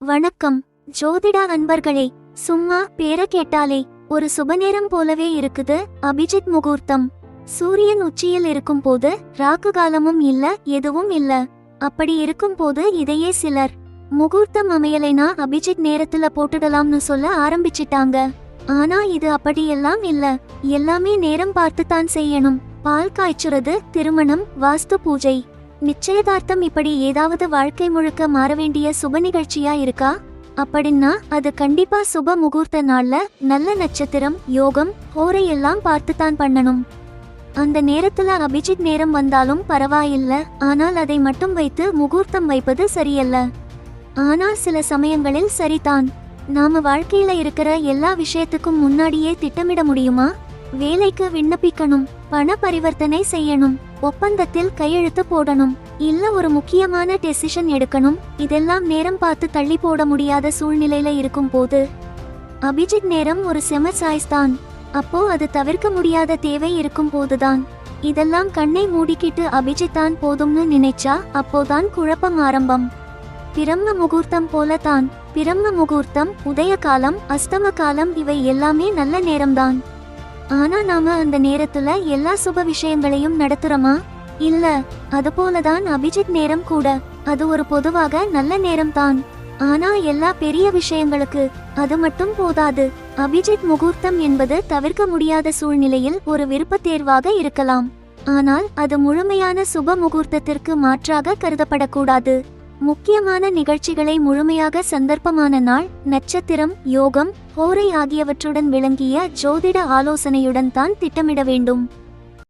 வணக்கம். ஜோதிடா அன்பர்களே சும்மா பேர கேட்டாலே ஒரு சுபநேரம் போலவே இருக்குது அபிஜித் முகூர்த்தம். சூரியன் உச்சியில் இருக்கும் போது ராக்கு காலமும் இல்ல எதுவும் இல்ல. அப்படி இருக்கும் போது இதையே சிலர் முகூர்த்தம் அமையலைனா அபிஜித் நேரத்துல போட்டுடலாம்னு சொல்ல ஆரம்பிச்சிட்டாங்க. ஆனா இது அப்படியெல்லாம் இல்ல எல்லாமே நேரம் பார்த்து தான் செய்யணும். பால் காய்ச்சுறது திருமணம் வாஸ்து பூஜை. நிச்சயதார்த்தம் இப்படி ஏதாவது வாழ்க்கை முழுக்க மாற வேண்டிய சுப நிகழ்ச்சியா இருக்கா? அப்படின்னா அது கண்டிப்பா சுப முகூர்த்த நாள்ல நல்ல நட்சத்திரம் யோகம் ஹோரை எல்லாம் பார்த்து தான் பண்ணணும். அந்த நேரத்துல அபிஜித் நேரம் வந்தாலும் பரவாயில்ல. ஆனால் அதை மட்டும் வைத்து முகூர்த்தம் வைப்பது சரியல்ல. ஆனால் சில சமயங்களில் சரிதான். நாம வாழ்க்கையில இருக்கிற எல்லா விஷயத்துக்கும் முன்னாடியே திட்டமிட முடியுமா? வேலைக்கு விண்ணப்பிக்கணும் பண பரிவர்த்தனை செய்யணும் ஒப்பந்தத்தில் கையெழுத்து போடணும் இல்ல ஒரு முக்கியமான டெசிஷன் எடுக்கணும் இதெல்லாம் நேரம் பார்த்து தள்ளி போட முடியாத சூழ்நிலையில இருக்கும் போது. அபிஜித் நேரம் ஒரு செம சாய்ஸ் தான். அப்போ அது தவிர்க்க முடியாத தேவை இருக்கும் போதுதான். இதெல்லாம் கண்ணை மூடிக்கிட்டு அபிஜித் தான் போதும்னு நினைச்சா அப்போதான் குழப்பம் ஆரம்பம். பிரம்ம முகூர்த்தம் போலதான் பிரம்ம முகூர்த்தம் உதய காலம் அஸ்தம காலம் இவை எல்லாமே நல்ல நேரம்தான். ஆனா நாம அந்த நேரத்துல எல்லா சுப விஷயங்களையும் நடத்துறோமா? இல்ல அதுபோலதான் அபிஜித் நேரம் கூட. அது ஒரு பொதுவாக நல்ல நேரம் தான் ஆனா எல்லா பெரிய விஷயங்களுக்கு அது மட்டும் போதாது. அபிஜித் முகூர்த்தம் என்பது தவிர்க்க முடியாத சூழ்நிலையில் ஒரு விருப்ப தேர்வாக இருக்கலாம். ஆனால் அது முழுமையான சுப முகூர்த்தத்திற்கு மாற்றாக கருதப்படக்கூடாது. முக்கியமான நிகழ்ச்சிகளை முழுமையாக சந்தர்ப்பமான நாள் நட்சத்திரம் யோகம் ஹோரை ஆகியவற்றுடன் விளங்கிய ஜோதிட ஆலோசனையுடன் தான் திட்டமிட வேண்டும்.